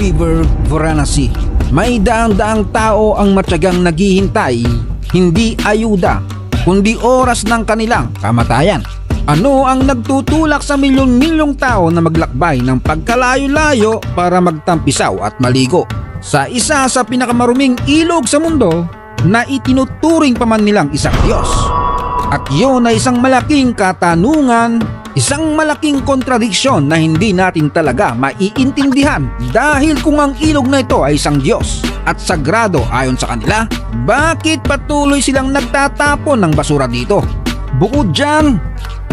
River, Varanasi. May daang-daang tao ang matyagang naghihintay, hindi ayuda, kundi oras ng kanilang kamatayan. Ano ang nagtutulak sa milyon-milyong tao na maglakbay ng pagkalayo-layo para magtampisaw at maligo sa isa sa pinakamaruming ilog sa mundo na itinuturing pa man nilang isang Diyos? At yun ay isang malaking katanungan, isang malaking kontradiksyon na hindi natin talaga maiintindihan dahil kung ang ilog na ito ay isang Diyos at sagrado ayon sa kanila, bakit patuloy silang nagtatapon ng basura dito? Bukod dyan,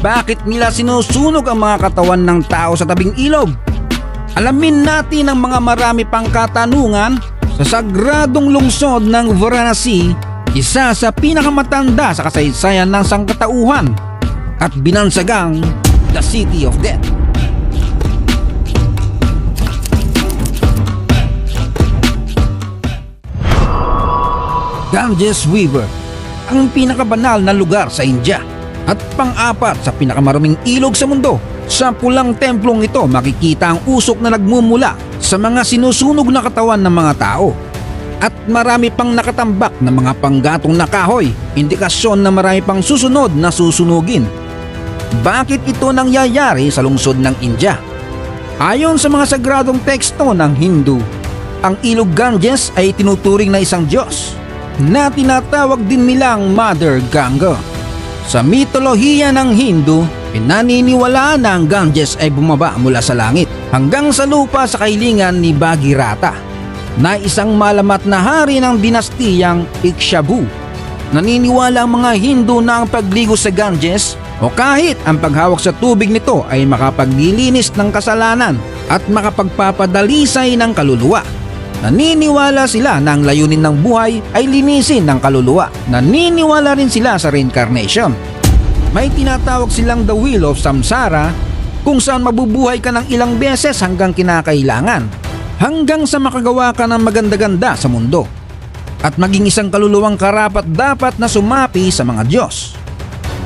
bakit nila sinusunog ang mga katawan ng tao sa tabing ilog? Alamin natin ang mga marami pang katanungan sa sagradong lungsod ng Varanasi isa sa pinakamatanda sa kasaysayan ng sangkatauhan at binansagang The City of Death. Ganges River, ang pinakabanal na lugar sa India at pang-apat sa pinakamaruming ilog sa mundo. Sa pulang templong ito makikita ang usok na nagmumula sa mga sinusunog na katawan ng mga tao at marami pang nakatambak na mga panggatong na kahoy, indikasyon na marami pang susunod na susunugin. Bakit ito nangyayari sa lungsod ng India? Ayon sa mga sagradong teksto ng Hindu, ang ilog Ganges ay tinuturing na isang Diyos na tinatawag din nilang Mother Ganga. Sa mitolohiya ng Hindu, pinaniniwala na ang Ganges ay bumaba mula sa langit hanggang sa lupa sa kailingan ni Bhagirata na isang malamat na hari ng dinastiyang Ikshabu. Naniniwala ang mga Hindu na ang pagligo sa Ganges o kahit ang paghawak sa tubig nito ay makapaglilinis ng kasalanan at makapagpapadalisay ng kaluluwa. Naniniwala sila na ang layunin ng buhay ay linisin ng kaluluwa. Naniniwala rin sila sa reincarnation. May tinatawag silang the wheel of samsara kung saan mabubuhay ka ng ilang beses hanggang kinakailangan hanggang sa makagawa ka ng maganda-ganda sa mundo at maging isang kaluluwang karapat dapat na sumapi sa mga Diyos.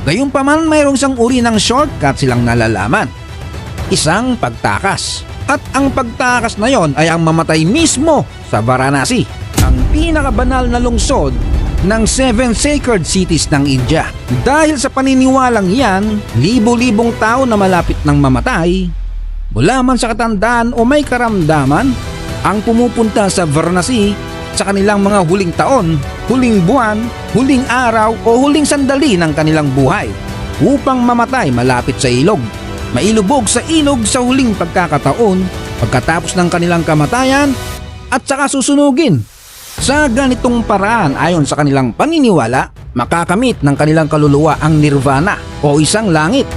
Gayunpaman mayroong isang uri ng shortcut silang nalalaman. Isang pagtakas. At ang pagtakas na yon ay ang mamatay mismo sa Varanasi, ang pinakabanal na lungsod ng Seven Sacred Cities ng India. Dahil sa paniniwalang yan, libo-libong tao na malapit ng mamatay, mula man sa katandaan o may karamdaman, ang pumupunta sa Varanasi sa kanilang mga huling taon, huling buwan, huling araw o huling sandali ng kanilang buhay upang mamatay malapit sa ilog. Mailubog sa ilog sa huling pagkakataon pagkatapos ng kanilang kamatayan at saka susunugin. Sa ganitong paraan ayon sa kanilang paniniwala, makakamit ng kanilang kaluluwa ang nirvana o isang langit.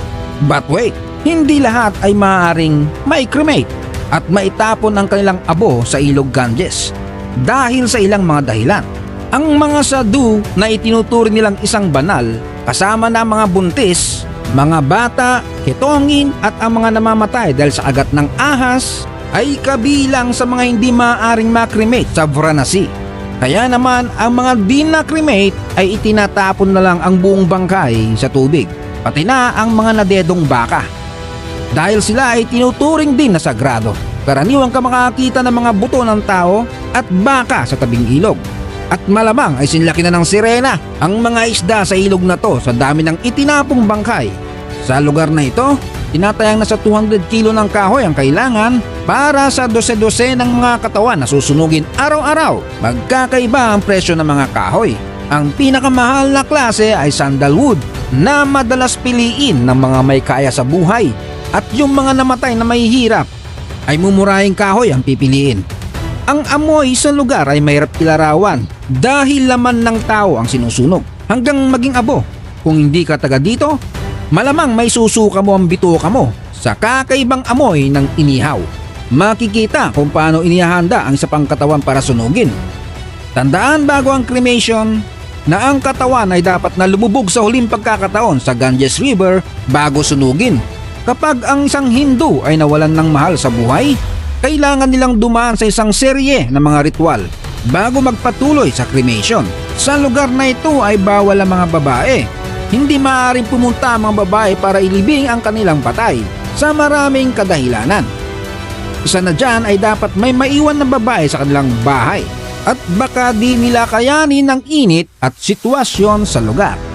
But wait, hindi lahat ay maaaring mai-cremate at maitapon ang kanilang abo sa ilog Ganges dahil sa ilang mga dahilan. Ang mga sadu na itinuturing nilang isang banal kasama na mga buntis, mga bata, ketongin at ang mga namamatay dahil sa agat ng ahas ay kabilang sa mga hindi maaaring makremate sa Varanasi. Kaya naman ang mga di na-cremate ay itinatapon na lang ang buong bangkay sa tubig, pati na ang mga nadedong baka. Dahil sila ay tinuturing din na sagrado. Karaniwang ka makakita ng mga buto ng tao at baka sa tabing ilog. At malamang ay sinlaki na ng sirena ang mga isda sa ilog na to sa dami ng itinapong bangkay. Sa lugar na ito, tinatayang nasa 200 kilo ng kahoy ang kailangan para sa dose-dose ng mga katawan na susunugin araw-araw. Magkakaiba ang presyo ng mga kahoy. Ang pinakamahal na klase ay sandalwood na madalas piliin ng mga may kaya sa buhay at yung mga namatay na mahihirap ay mumurahing kahoy ang pipiliin. Ang amoy sa lugar ay mahirap ilarawan dahil laman ng tao ang sinusunog hanggang maging abo. Kung hindi ka taga dito, malamang may susuka mo ang bituka mo sa kakaibang amoy ng inihaw. Makikita kung paano inihahanda ang isa pang katawan para sunugin. Tandaan bago ang cremation na ang katawan ay dapat na lumubog sa huling pagkakataon sa Ganges River bago sunugin. Kapag ang isang Hindu ay nawalan ng mahal sa buhay, kailangan nilang dumaan sa isang serye ng mga ritual bago magpatuloy sa cremation. Sa lugar na ito ay bawal ang mga babae. Hindi maaaring pumunta ang mga babae para ilibing ang kanilang patay sa maraming kadahilanan. Isa na dyan ay dapat may maiwan na babae sa kanilang bahay at baka di nila kayanin ng init at sitwasyon sa lugar.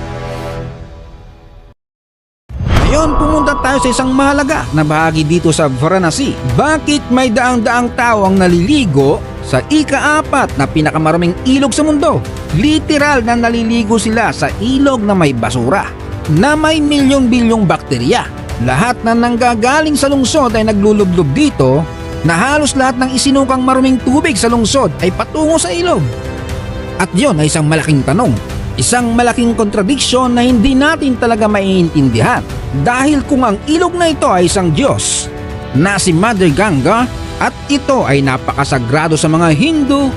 Ngayon, pumunta tayo sa isang mahalaga na bahagi dito sa Varanasi. Bakit may daang-daang tao ang naliligo sa ika-apat na pinakamaruming ilog sa mundo? Literal na naliligo sila sa ilog na may basura, na may milyong-bilyong bakterya. Lahat na nanggagaling sa lungsod ay naglulublob dito na halos lahat ng isinukang maruming tubig sa lungsod ay patungo sa ilog. At yon ay isang malaking tanong. Isang malaking kontradiksyon na hindi natin talaga maiintindihan. Dahil kung ang ilog na ito ay isang Diyos na si Mother Ganga at ito ay napakasagrado sa mga Hindu,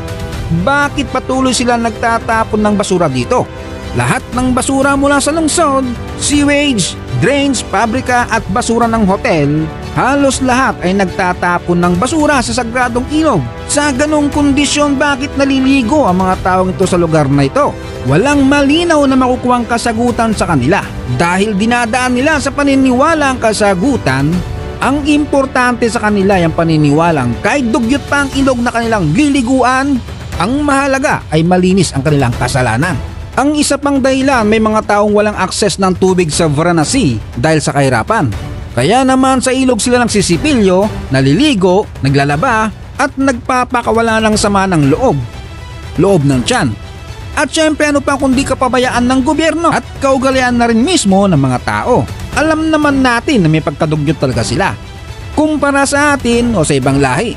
bakit patuloy sila nagtatapon ng basura dito? Lahat ng basura mula sa lungsod, sewage, drains, pabrika at basura ng hotel, halos lahat ay nagtatapon ng basura sa sagradong ilog. Sa ganong kondisyon bakit naliligo ang mga taong ito sa lugar na ito? Walang malinaw na makukuhang kasagutan sa kanila. Dahil dinadaan nila sa paniniwala ang kasagutan, ang importante sa kanila yung paniniwalang kahit dugyot pa ang ilog na kanilang liliguan, ang mahalaga ay malinis ang kanilang kasalanan. Ang isa pang dahilan may mga taong walang akses ng tubig sa Varanasi dahil sa kahirapan. Kaya naman sa ilog sila ng sisipilyo, naliligo, naglalaba at nagpapakawala ng sama ng loob. Loob ng tiyan. At syempre ano pa kundi kapabayaan ng gobyerno at kaugalian na rin mismo ng mga tao. Alam naman natin na may pagkadugyot talaga sila. Kumpara sa atin o sa ibang lahi.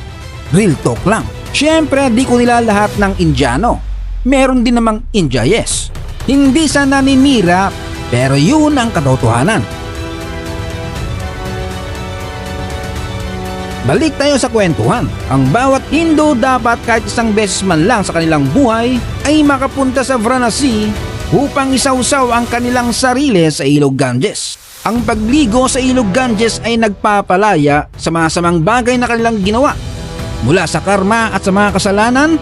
Real talk lang. Syempre di ko nila lahat ng Indiano. Meron din namang India yes. Hindi sa naninira pero yun ang katotohanan. Balik tayo sa kwentuhan. Ang bawat Hindu dapat kahit isang beses man lang sa kanilang buhay ay makapunta sa Varanasi upang isawsaw ang kanilang sarili sa ilog Ganges. Ang pagligo sa ilog Ganges ay nagpapalaya sa mga samang bagay na kanilang ginawa. Mula sa karma at sa mga kasalanan,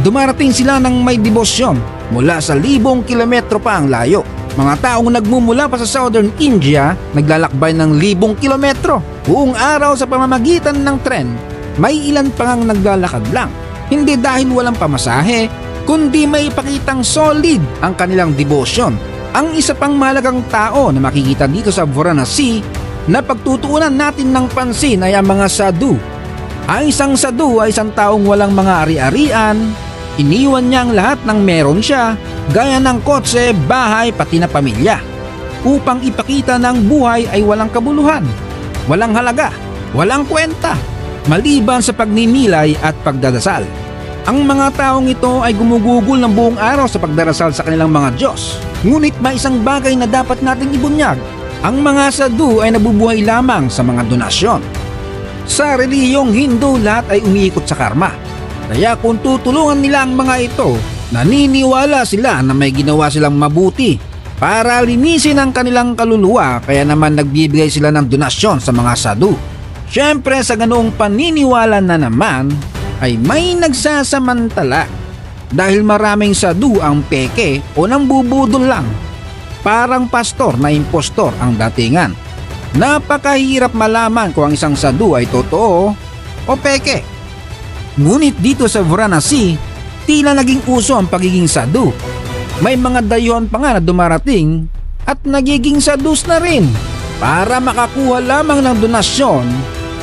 dumarating sila ng may debosyon mula sa libong kilometro pa ang layo. Mga taong nagmumula pa sa southern India naglalakbay ng libong kilometro. Buong araw sa pamamagitan ng tren, may ilan pa ngang naglalakad lang. Hindi dahil walang pamasahe, kundi may ipakitang solid ang kanilang devotion. Ang isa pang malagang tao na makikita dito sa Varanasi na pagtutuunan natin ng pansin ay ang mga sadhu. Ang isang sadhu ay isang taong walang mga ari-arian, Iniwan niya ang lahat ng meron siya, gaya ng kotse, bahay, pati na pamilya. Upang ipakita ng buhay ay walang kabuluhan, walang halaga, walang kwenta, maliban sa pagninilay at pagdadasal. Ang mga taong ito ay gumugugol ng buong araw sa pagdarasal sa kanilang mga Diyos. Ngunit may isang bagay na dapat nating ibunyag. Ang mga sadhu ay nabubuhay lamang sa mga donasyon. Sa reliyong Hindu lahat ay umiikot sa karma. Kaya kung tutulungan nila ang mga ito, naniniwala sila na may ginawa silang mabuti para linisin ang kanilang kaluluwa kaya naman nagbibigay sila ng donasyon sa mga sadhu. Siyempre sa ganoong paniniwala na naman ay may nagsasamantala dahil maraming sadhu ang peke o nang bubudol lang. Parang pastor na impostor ang datingan. Napakahirap malaman kung ang isang sadhu ay totoo o peke. Ngunit dito sa Varanasi, tila naging uso ang pagiging sadhu. May mga dayuhan pa nga na dumarating at nagiging sadhus na rin. Para makakuha lamang ng donasyon,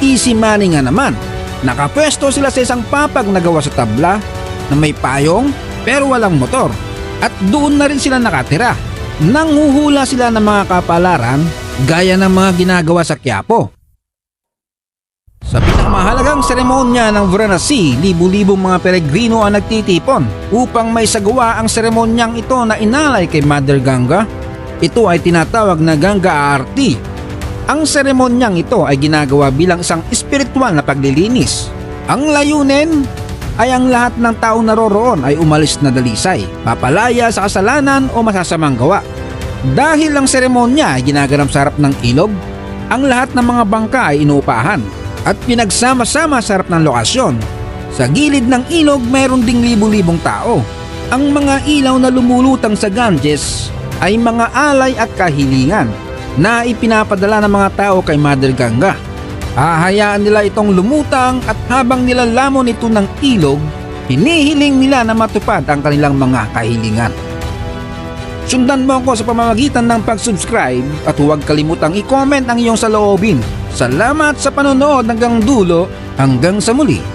easy money nga naman. Nakapwesto sila sa isang papag na gawa sa tabla na may payong pero walang motor. At doon na rin sila nakatira. Nanghuhula sila ng mga kapalaran gaya ng mga ginagawa sa Quiapo. Sa pinakamahalagang seremonya ng Varanasi, libu-libong mga peregrino ang nagtitipon upang may sagawa ang seremonyang ito na inalay kay Mother Ganga. Ito ay tinatawag na Ganga Aarti. Ang seremonyang ito ay ginagawa bilang isang espiritual na paglilinis. Ang layunin ay ang lahat ng taong naroroon ay umalis na dalisay, papalaya sa kasalanan o masasamang gawa. Dahil ang seremonya ay ginaganap sa harap ng ilog, ang lahat ng mga bangka ay inuupahan at pinagsama-sama sa harap ng lokasyon. Sa gilid ng ilog mayroon ding libu-libong tao. Ang mga ilaw na lumulutang sa Ganges ay mga alay at kahilingan na ipinapadala ng mga tao kay Mother Ganga. Hahayaan nila itong lumutang at habang nilalamon ito ng ilog, hinihiling nila na matupad ang kanilang mga kahilingan. Sundan mo ako sa pamamagitan ng pag-subscribe at huwag kalimutang i-comment ang iyong saloobin. Salamat sa panonood hanggang dulo, hanggang sa muli.